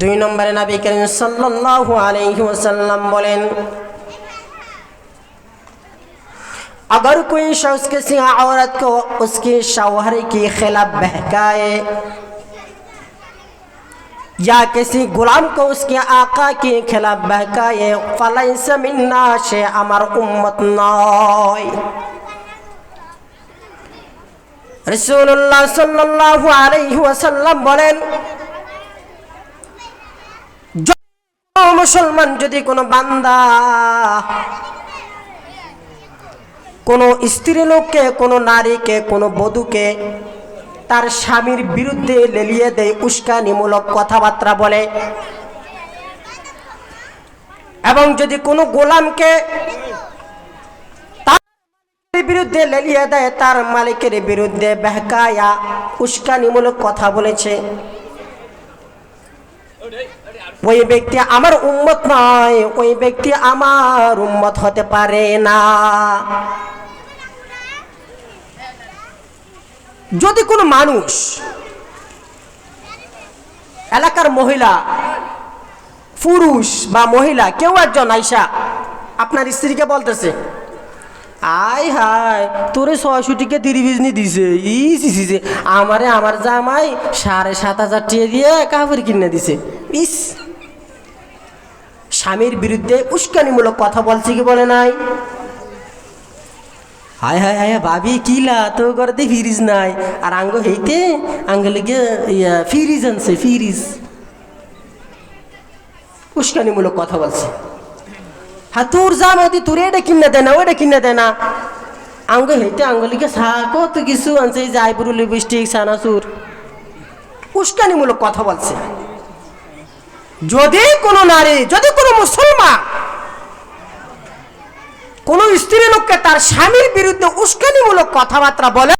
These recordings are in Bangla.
দুই নম্বরে নবী করিম সাল্লাল্লাহু আলাইহি ওয়াসাল্লাম বলেন अगर कोई शख्स किसी औरत को उसके शौहर के खिलाफ बहकाए या किसी गुलाम को उसके आका के खिलाफ बहकाए फलैस मिन्ना से अमर उम्मत नय রসুল্লাহ সাল্লাল্লাহু আলাইহি ওয়াসাল্লাম বলেন মুসলমান যদি কোনো বান্দা কোনো স্ত্রী লোককে, কোনো নারীকে, কোনো বধূকে তার স্বামীর বিরুদ্ধে লেলিয়ে দেয়, উস্কানিমূলক কথাবার্তা বলে। এবং যদি কোনো গোলামকে তার বিরুদ্ধে লেলিয়ে দেয়, তার মালিকের বিরুদ্ধে বেহকায়া, উস্কানিমূলক কথা বলেছে। ওই ব্যক্তি আমার উম্মত নয় ওই ব্যক্তি আমার উম্মত হতে পারে না। যদি কোনো মানুষ এলাকার মহিলা পুরুষ বা মহিলা কেউ একজন আইসা আপনার স্ত্রীকে বলতেছে আয় হায় তোরে ছয়শো টিকে তিরিবিজনি দিছে। ইস, আমারে আমার জামাই সাড়ে সাত হাজার টিয়ে দিয়ে কাপড় কিনে দিছে। ইস। স্বামীর বিরুদ্ধে উস্কানিমূলক কথা বলছে কি বলে নাই? হায় হায় হায় ভাবি কিলা তো করতে ফিরিজ নাই। আর আঙ্গ হইতে আঙ্গলিকে ইয়া, ফিরিজ আনছে, ফিরিজ। উস্কানিমূলক কথা বলছে। হ্যাঁ তোর যা জামাইতে তোর এটা কিনে দেয় না ওটা কিনে দেয় না। আঙ্গ হইতে আঙ্গলিকে সা কত কিছু আনছে যে আইবুরু লিপস্টিক সানাসুর উস্কানিমূলক কথা বলছে। যদি কোনো নারী, যদি কোনো মুসলমান কোন স্ত্রী লোককে তার স্বামীর বিরুদ্ধে উস্কানিমূলক কথাবার্তা বলে,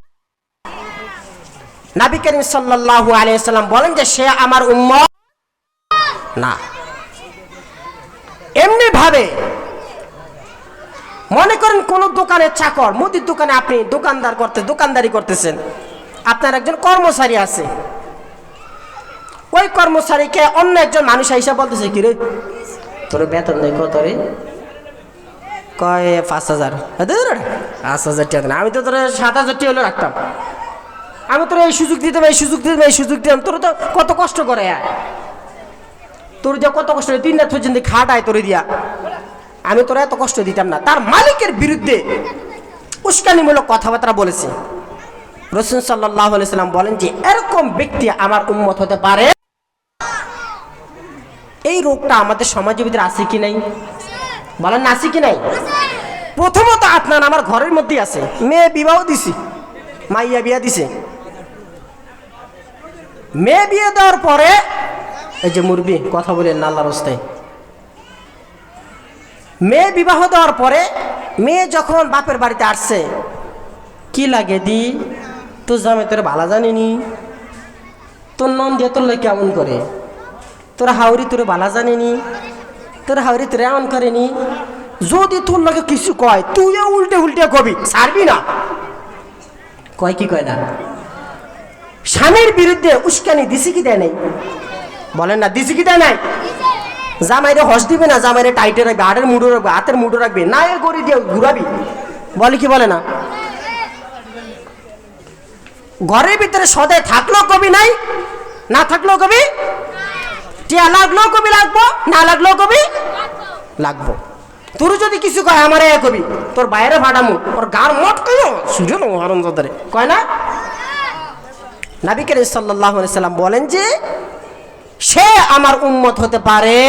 নাবি করিম সাল্লাল্লাহু আলাইহি সাল্লাম বলেন যে সে আমার উম্মত না। এমনি ভাবে মনে করেন কোন দোকানের চাকর, মুদির দোকানে আপনি দোকানদার করতে, দোকানদারি করতেছেন। আপনার একজন কর্মচারী আছে। ওই কর্মচারীকে অন্য একজন মানুষ হিসাব বলতেছে, কি রে? তোর বেতন নেই কত রে? কয়, পাঁচ হাজার। পাঁচ হাজার টাকা আমি তো তোর সাত হাজার হলে রাখতাম। আমি তোর এই সুযোগ এই সুযোগ এই সুযোগ দিতাম। তোর তো কত কষ্ট করে তোর দিয়া কত কষ্ট তিন রাত পর্যন্ত খাটায় তোর দিয়া। আমি তোর এত কষ্ট দিতাম না। তার মালিকের বিরুদ্ধে উস্কানিমূলক কথাবার্তা বলেছে। রসুন সাল্লাহ সাল্লাম বলেন যে, এরকম ব্যক্তি আমার উন্মত হতে পারে এই রোগটা আমাদের সমাজের ভিতরে আছে কি নাই? বলেন, আছে কি নাই? প্রথমত আপনার আমার ঘরের মধ্যে আছে। মেয়ে বিবাহ দিছি, মাইয়া বিয়া দিছে। মেয়ে বিয়ে দেওয়ার পরে, এই যে মুরবি কথা বলেন নাল্লা রাস্তায়। মেয়ে বিবাহ দেওয়ার পরে, মেয়ে যখন বাপের বাড়িতে আসছে, কি লাগে দি? তোর জামে তোর ভালা জানিনি। তোর নন দিয়ে তোর কেমন করে। তোর হাওড়ি তোর ভালো জানিনি? তোর হাওড়ি তোর এমন করেনি? যদি তোর লোকে কিছু কয়, তুইও উল্টে উল্টে কবি, ছাড়বি না। কয় কি কয় না? স্বামীর বিরুদ্ধে উস্কানি দিছি কি দেয় নাই। বলেন না দিছি কি দেয় নাই? জামাইরে হস দিবে না, জামাইরে টাইটে রাখবে, হাটের মুডো রাখবে, হাতের মুডো রাখবে না এর গড়ি দিয়ে ঘুরাবি। বলে কি বলে না? ঘরের ভিতরে সদায় থাকলেও কবি নাই, না থাকলেও কবি? টিয়া লাগলেও কবি লাগবো, না লাগলেও কবি লাগবো। তোর যদি কিছু কয় আমার এক কবি। তোর বাইরে ভাড়ামু, ওর গার মট কয় সুজন না ধরে কয় না? নাবি করিম আলাইহি সাল্লাম বলেন যে, সে আমার উম্মত হতে পারে